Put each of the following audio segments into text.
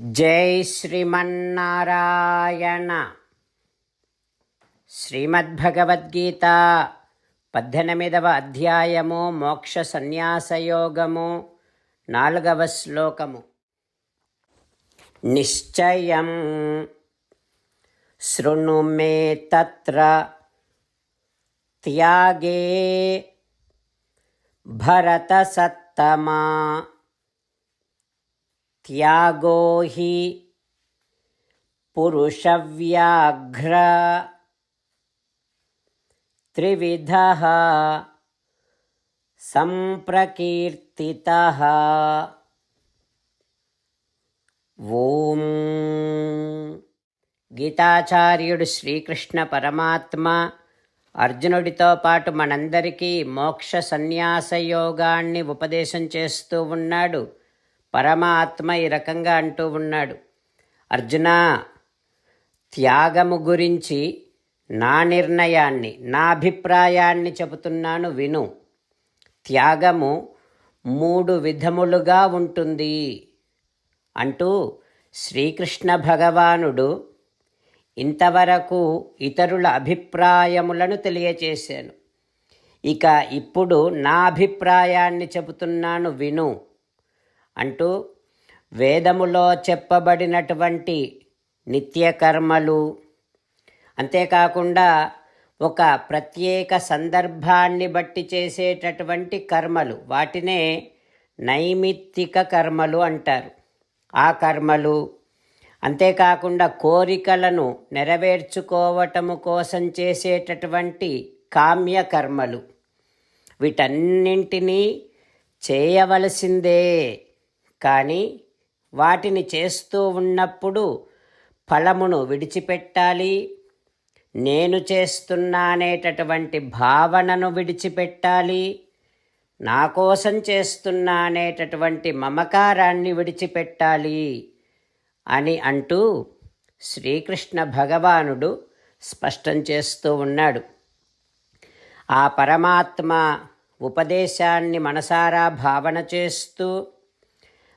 జై శ్రీమన్నారాయణ. శ్రీమద్భగవద్గీత పద్దెనిమిదవ అధ్యాయము మోక్ష సన్యాసయోగము నాలుగవ శ్లోకము. నిశ్చయం శృణు మే తత్ర త్యాగే భరతసత్తమా. त्यागो हि पुरुषव्याघ्र त्रिविधः सम्प्रकीर्तितः ఓం గీతాచార్యుడు శ్రీకృష్ణ పరమాత్మ అర్జునుడితో పాటు మనందరికీ మోక్ష సన్యాస యోగాన్ని ఉపదేశం చేస్తూ ఉన్నాడు పరమాత్మ ఈ రకంగా అంటూ ఉన్నాడు. అర్జున త్యాగము గురించి నా నిర్ణయాన్ని నా అభిప్రాయాన్ని చెబుతున్నాను విను. త్యాగము మూడు విధములుగా ఉంటుంది అంటూ శ్రీకృష్ణ భగవానుడు ఇంతవరకు ఇతరుల అభిప్రాయములను తెలియచేశాను. ఇక ఇప్పుడు నా అభిప్రాయాన్ని చెబుతున్నాను విను. అంటూ వేదములో చెప్పబడినటువంటి నిత్యకర్మలు. అంతేకాకుండా ఒక ప్రత్యేక సందర్భాన్ని బట్టి చేసేటటువంటి కర్మలు. వాటినే నైమిత్తిక కర్మలు అంటారు. ఆ కర్మలు అంతేకాకుండా కోరికలను నెరవేర్చుకోవటము కోసం చేసేటటువంటి కామ్య కర్మలు వీటన్నింటినీ చేయవలసిందే. కానీ వాటిని చేస్తూ ఉన్నప్పుడు ఫలమును విడిచిపెట్టాలి. నేను చేస్తున్నానేటటువంటి భావనను విడిచిపెట్టాలి. నా కోసం చేస్తున్నానేటటువంటి మమకారాన్ని విడిచిపెట్టాలి అని అంటూ శ్రీకృష్ణ భగవానుడు స్పష్టం చేస్తూ ఉన్నాడు. ఆ పరమాత్మ ఉపదేశాన్ని మనసారా భావన చేస్తూ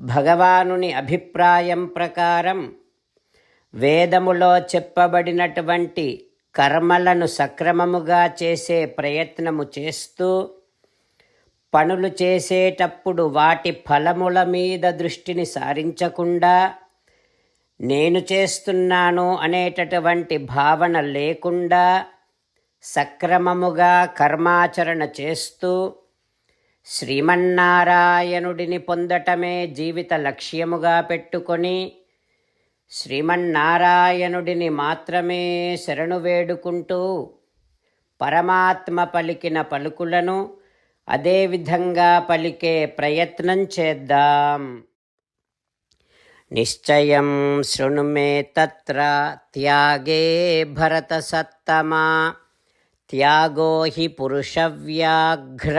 భగవానుని అభిప్రాయం ప్రకారం వేదములో చెప్పబడినటువంటి కర్మలను సక్రమముగా చేసే ప్రయత్నము చేస్తూ పనులు చేసేటప్పుడు వాటి ఫలముల మీద దృష్టిని సారించకుండా నేను చేస్తున్నాను అనేటటువంటి భావన లేకుండా సక్రమముగా కర్మాచరణ చేస్తూ శ్రీమన్నారాయణుడిని పొందటమే జీవిత లక్ష్యముగా పెట్టుకొని శ్రీమన్నారాయణుడిని మాత్రమే శరణు వేడుకుంటూ పరమాత్మ పలికిన పలుకులను అదేవిధంగా పలికే ప్రయత్నం చేద్దాం. నిశ్చయం శృణు మే తత్ర త్యాగే భరతసత్తమా త్యాగో హి పురుషవ్యాఘ్ర.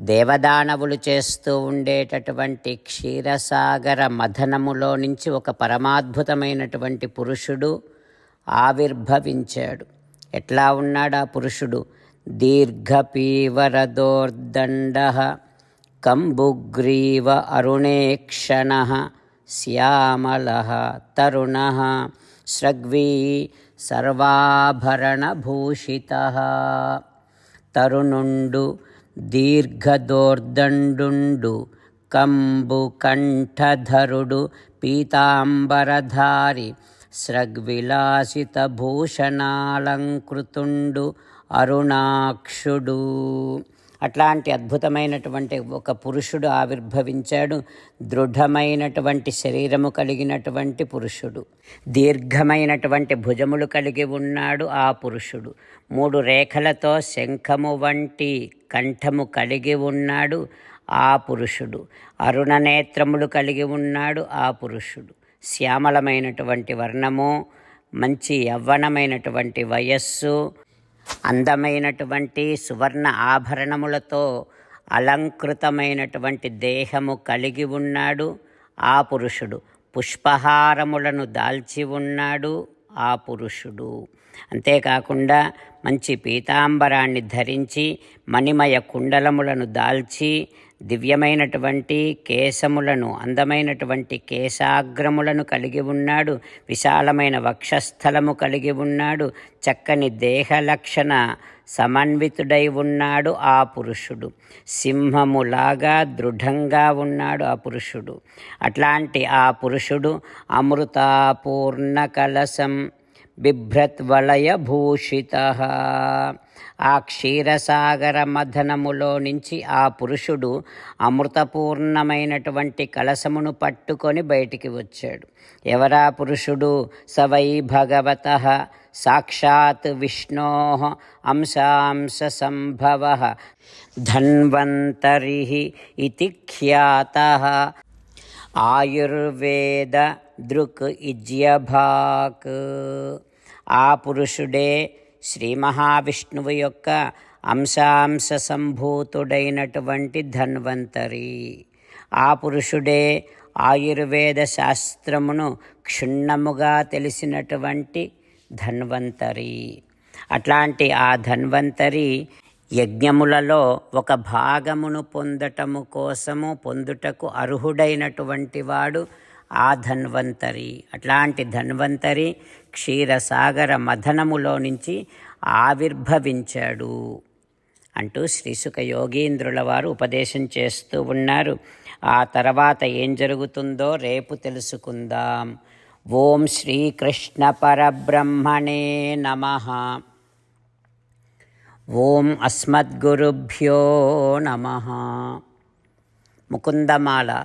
దేవదానవులు చేస్తూ ఉండేటటువంటి క్షీరసాగర మథనములో నుంచి ఒక పరమాద్భుతమైనటువంటి పురుషుడు ఆవిర్భవించాడు. ఎట్లా ఉన్నాడు ఆ పురుషుడు? దీర్ఘపీవరదోర్దండ కంబుగ్రీవ అరుణేక్షణ శ్యామల తరుణ స్రగ్వీ సర్వాభరణభూషిత. తరుణుండు దీర్ఘదోర్దండు కంబు కంఠధరుడు పీతాంబరధారి స్రగ్విలాసిత భూషణాలంకృతుండు అరుణాక్షుడు. అట్లాంటి అద్భుతమైనటువంటి ఒక పురుషుడు ఆవిర్భవించాడు. దృఢమైనటువంటి శరీరము కలిగినటువంటి పురుషుడు. దీర్ఘమైనటువంటి భుజములు కలిగి ఉన్నాడు ఆ పురుషుడు. మూడు రేఖలతో శంఖము వంటి కంఠము కలిగి ఉన్నాడు ఆ పురుషుడు. అరుణ నేత్రములు కలిగి ఉన్నాడు ఆ పురుషుడు. శ్యామలమైనటువంటి వర్ణము మంచి యవ్వనమైనటువంటి వయస్సు అందమైనటువంటి సువర్ణ ఆభరణములతో అలంకృతమైనటువంటి దేహము కలిగి ఉన్నాడు ఆ పురుషుడు. పుష్పహారములను దాల్చి ఉన్నాడు ఆ పురుషుడు. అంతేకాకుండా మంచి పీతాంబరాన్ని ధరించి మణిమయ కుండలములను దాల్చి దివ్యమైనటువంటి కేశములను అందమైనటువంటి కేశాగ్రములను కలిగి ఉన్నాడు. విశాలమైన వక్షస్థలము కలిగి ఉన్నాడు. చక్కని దేహ లక్షణ సమన్వితుడై ఉన్నాడు ఆ పురుషుడు. సింహములాగా దృఢంగా ఉన్నాడు ఆ పురుషుడు. అట్లాంటి ఆ పురుషుడు అమృతాపూర్ణ కలసం బిభ్రత్వలయభూషిత. ఆ క్షీరసాగర మథనములో నుంచి ఆ పురుషుడు అమృతపూర్ణమైనటువంటి కలసమును పట్టుకొని బయటికి వచ్చాడు. ఎవరా పురుషుడు? సవై భగవత. సాక్షాత్ విష్ణో అంశాంశ సంభవ ధన్వంతరి ఇది ఖ్యాత. ఆయుర్వేద దృక్ ఇజ్యభాక్. ఆ పురుషుడే శ్రీ మహావిష్ణువు యొక్క అంశాంశ సంభూతుడైనటువంటి ధన్వంతరి. ఆ పురుషుడే ఆయుర్వేద శాస్త్రమును క్షుణ్ణముగా తెలిసినటువంటి ధన్వంతరి. అట్లాంటి ఆ ధన్వంతరి యజ్ఞములలో ఒక భాగమును పొందటము కోసము పొందుటకు అర్హుడైనటువంటి వాడు ఆ ధన్వంతరి. అట్లాంటి ధన్వంతరి క్షీరసాగర మథనములో నుంచి ఆవిర్భవించాడు అంటూ శ్రీసుఖ యోగీంద్రుల వారు ఉపదేశం చేస్తూ ఉన్నారు. ఆ తర్వాత ఏం జరుగుతుందో రేపు తెలుసుకుందాం. ఓం శ్రీకృష్ణ పరబ్రహ్మణే నమ. ఓం అస్మద్గురుభ్యో నమ. ముకుందమాల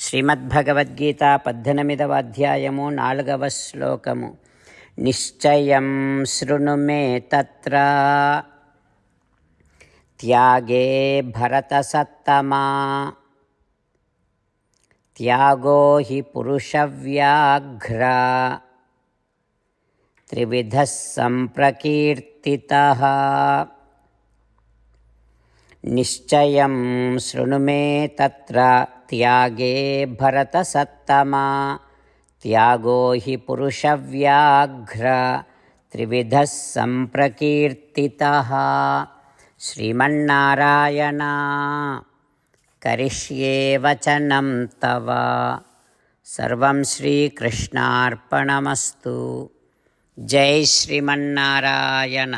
శ్రీమద్భగవద్గీత పద్దెనిమిదవ అధ్యాయము నాలుగవ శ్లోకము. నిశ్చయం శృణు మే తత్ర. త్యాగే భరతసత్తమా. త్యాగో హి పురుషవ్యాఘ్ర. త్రివిధ సంప్రకీర్తిత. నిశ్చయం శృణు మే తత్ర త్యాగే భరతసత్తమా త్యాగో హి పురుషవ్యాఘ్ర త్రివిధ సంప్రకీర్తిత శ్రీమన్నారాయణ కరిష్యే వచనం తవ సర్వం శ్రీకృష్ణార్పణమస్తు జై శ్రీమన్నారాయణ